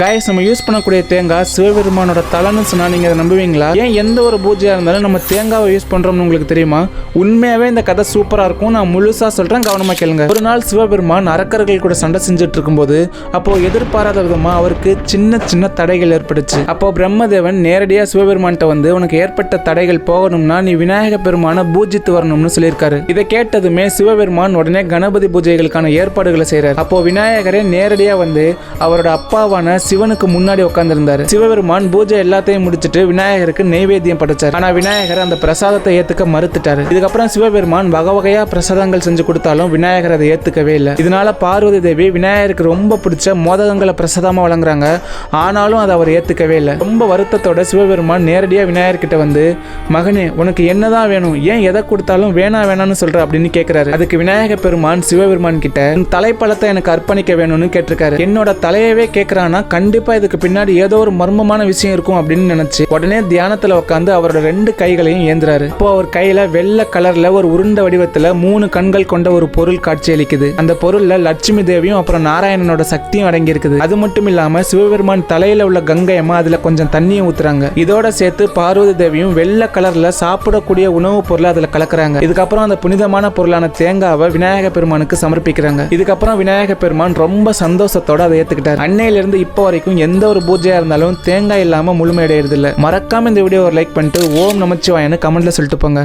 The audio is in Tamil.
காய்ஸ் நம்ம யூஸ் பண்ணக்கூடிய தேங்காய் சிவபெருமானோட தலைன்னு சொன்னால் நீங்கள் அதை நம்புவீங்களா? ஏன் எந்த ஒரு பூஜையாக இருந்தாலும் நம்ம தேங்காவை யூஸ் பண்ணுறோம்னு உங்களுக்கு தெரியுமா? உண்மையாகவே இந்த கதை சூப்பராக இருக்கும். நான் முழுசாக சொல்கிறேன் கவனமாக கேளுங்க. ஒரு நாள் சிவபெருமான் அரக்கர்கள் கூட சண்டை செஞ்சுட்டு இருக்கும்போது அப்போது எதிர்பாராத விதமாக அவருக்கு சின்ன சின்ன தடைகள் ஏற்பட்டுச்சு. அப்போ பிரம்மதேவன் நேரடியாக சிவபெருமான்கிட்ட வந்து உனக்கு ஏற்பட்ட தடைகள் போகணும்னா நீ விநாயக பெருமானை பூஜித்து வரணும்னு சொல்லியிருக்காரு. இதை கேட்டதுமே சிவபெருமான் உடனே கணபதி பூஜைகளுக்கான ஏற்பாடுகளை செய்கிறார் அப்போ விநாயகரே நேரடியாக வந்து அவரோட அப்பாவான சிவனுக்கு முன்னாடி உட்கார்ந்திருந்தாரு சிவபெருமான் பூஜை எல்லாத்தையும் முடிச்சிட்டு விநாயகருக்கு நெய்வேத்தியம் படைச்சார். ஆனா விநாயகர் அந்த பிரசாதத்தை ஏத்துக்க மறுத்துட்டாரு. இதுக்கப்புறம் சிவபெருமான் வகை வகையா பிரசாதங்கள் செஞ்சு கொடுத்தாலும் விநாயகர் அதை ஏத்துக்கவே இல்லை. இதனால பார்வதி தேவி விநாயகருக்கு ரொம்ப பிடிச்ச மோதகங்களை பிரசாதமா வழங்குறாங்க. ஆனாலும் அதை அவர் ஏத்துக்கவே இல்லை. ரொம்ப வருத்தத்தோட சிவபெருமான் நேரடியா விநாயகர்கிட்ட வந்து மகனே உனக்கு என்னதான் வேணும்? ஏன் எதை கொடுத்தாலும் வேணா வேணாம்னு சொல்ற? அப்படின்னு கேட்கிறாரு அதுக்கு விநாயக பெருமான் சிவபெருமான் கிட்ட தலைப்பழத்தை எனக்கு அர்ப்பணிக்க வேணும்னு கேட்டிருக்காரு. என்னோட தலையவே கேட்கறான்னா கண்டிப்பா இதுக்கு பின்னாடி ஏதோ ஒரு மர்மமான விஷயம் இருக்கும் அப்படின்னு நினைச்சு உடனே தியானத்துல உட்காந்து அவரோட ரெண்டு கைகளையும் ஏந்துறாரு. இப்போ அவர் கையில வெள்ளை கலர்ல ஒரு உருண்ட வடிவத்துல மூணு கண்கள் கொண்ட ஒரு பொருள் காட்சியளிக்குது அந்த பொருள்ல லட்சுமி தேவியும் அப்புறம் நாராயணனோட சக்தியும் அடங்கி இருக்குது அது மட்டும் இல்லாம சிவபெருமான் தலையில உள்ள கங்கை அம்மா அதுல கொஞ்சம் தண்ணியை ஊத்துறாங்க. இதோட சேர்த்து பார்வதி தேவியும் வெள்ளை கலர்ல சாப்பிடக்கூடிய உணவுப் பொருளை அதுல கலக்குறாங்க. இதுக்கப்புறம் அந்த புனிதமான பொருளான தேங்காவை விநாயக பெருமானுக்கு சமர்ப்பிக்கிறாங்க. இதுக்கப்புறம் விநாயக பெருமான் ரொம்ப சந்தோஷத்தோட அதை ஏற்றுக்கிட்டார் அன்னையிலிருந்து இப்போ வரைக்கும் எந்த ஒரு பூஜையா இருந்தாலும் தேங்காய் இல்லாம முழுமையடையிறதில்ல மறக்காமல் இந்த வீடியோ ஒரு லைக் பண்ணிட்டு ஓம் நமச்சிவாயன்னு கமெண்ட்ல சொல்லிட்டு போங்க.